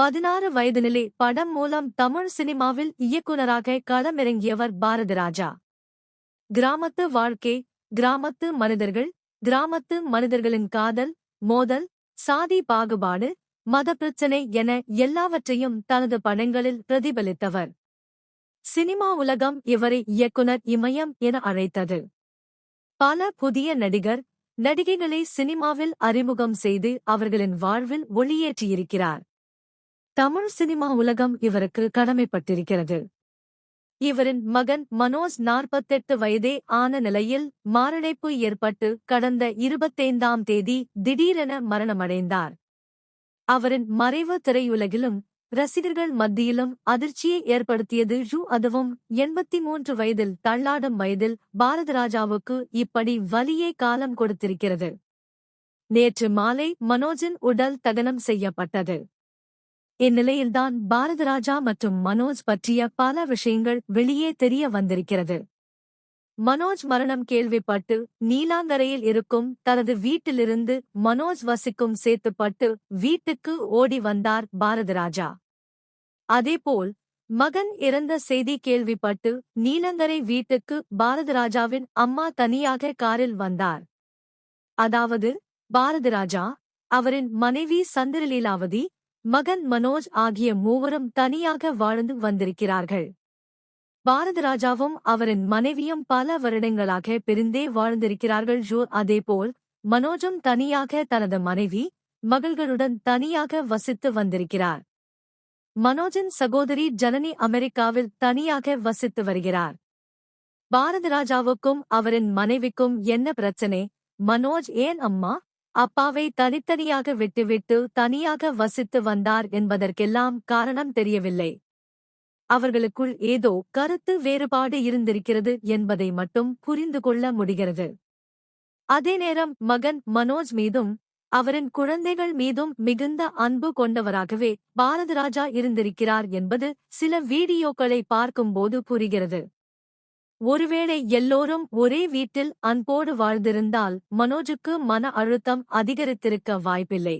பதினாறு வயதினிலே படம் மூலம் தமிழ் சினிமாவில் இயக்குநராக களமிறங்கியவர் பாரதிராஜா. கிராமத்து வாழ்க்கை கிராமத்து மனிதர்கள் கிராமத்து மனிதர்களின் காதல் மோதல் சாதி பாகுபாடு மத பிரச்சினை என எல்லாவற்றையும் தனது படங்களில் பிரதிபலித்தவர். சினிமா உலகம் இவரை இயக்குனர் இமயம் என அழைத்தது. பல புதிய நடிகர் நடிகைகளை சினிமாவில் அறிமுகம் செய்து அவர்களின் வாழ்வில் ஒளியேற்றியிருக்கிறார். தமிழ் சினிமா உலகம் இவருக்கு கடமைப்பட்டிருக்கிறது. இவரின் மகன் மனோஜ் நாற்பத்தெட்டு வயதே ஆன நிலையில் மாரடைப்பு ஏற்பட்டு கடந்த இருபத்தைந்தாம் தேதி திடீரென மரணமடைந்தார். அவரின் மறைவு திரையுலகிலும் ரசிகர்கள் மத்தியிலும் அதிர்ச்சியை ஏற்படுத்தியது ஷூ அதுவும் எண்பத்தி மூன்று வயதில் தள்ளாடும் வயதில் பாரதராஜாவுக்கு இப்படி வலியே காலம் கொடுத்திருக்கிறது. நேற்று மாலை மனோஜின் உடல் தகனம் செய்யப்பட்டது. இந்நிலையில்தான் பாரதராஜா மற்றும் மனோஜ் பற்றிய பல விஷயங்கள் வெளியே தெரிய வந்திருக்கிறது. மனோஜ் மரணம் கேள்விப்பட்டு நீலாங்கரையில் இருக்கும் தனது வீட்டிலிருந்து மனோஜ் வசிக்கும் சேர்த்துப்பட்டு வீட்டுக்கு ஓடி வந்தார் பாரதராஜா அதேபோல் மகன் இறந்த செய்தி கேள்விப்பட்டு நீலங்கரை வீட்டுக்கு பாரதராஜாவின் அம்மா தனியாக காரில் வந்தார். அதாவது பாரதராஜா அவரின் மனைவி சந்திரலீலாவதி மகன் மனோஜ் ஆகிய மூவரும் தனியாக வாழ்ந்து வந்திருக்கிறார்கள். பாரதராஜாவும் அவரின் மனைவியும் பல வருடங்களாக பிரிந்தே வாழ்ந்திருக்கிறார்கள் ஜோ. அதேபோல் மனோஜும் தனியாக தனது மனைவி மகள்களுடன் தனியாக வசித்து வந்திருக்கிறார். மனோஜின் சகோதரி ஜனனி அமெரிக்காவில் தனியாக வசித்து வருகிறார். பாரதராஜாவுக்கும் அவரின் மனைவிக்கும் என்ன பிரச்சனை? மனோஜ் ஏன் அம்மா? அப்பாவை தனித்தனியாக விட்டுவிட்டு தனியாக வசித்து வந்தார் என்பதற்கெல்லாம் காரணம் தெரியவில்லை. அவர்களுக்குள் ஏதோ கருத்து வேறுபாடு இருந்திருக்கிறது என்பதை மட்டும் புரிந்து கொள்ள முடிகிறது. அதே நேரம் மகன் மனோஜ் மீதும் அவரின் குழந்தைகள் மீதும் மிகுந்த அன்பு கொண்டவராகவே பாரதராஜா இருந்திருக்கிறார் என்பது சில வீடியோக்களை பார்க்கும்போது புரிகிறது. ஒருவேளை எல்லோரும் ஒரே வீட்டில் அன்போடு வாழ்ந்திருந்தால் மனோஜுக்கு மன அழுத்தம் அதிகரித்திருக்க வாய்ப்பில்லை.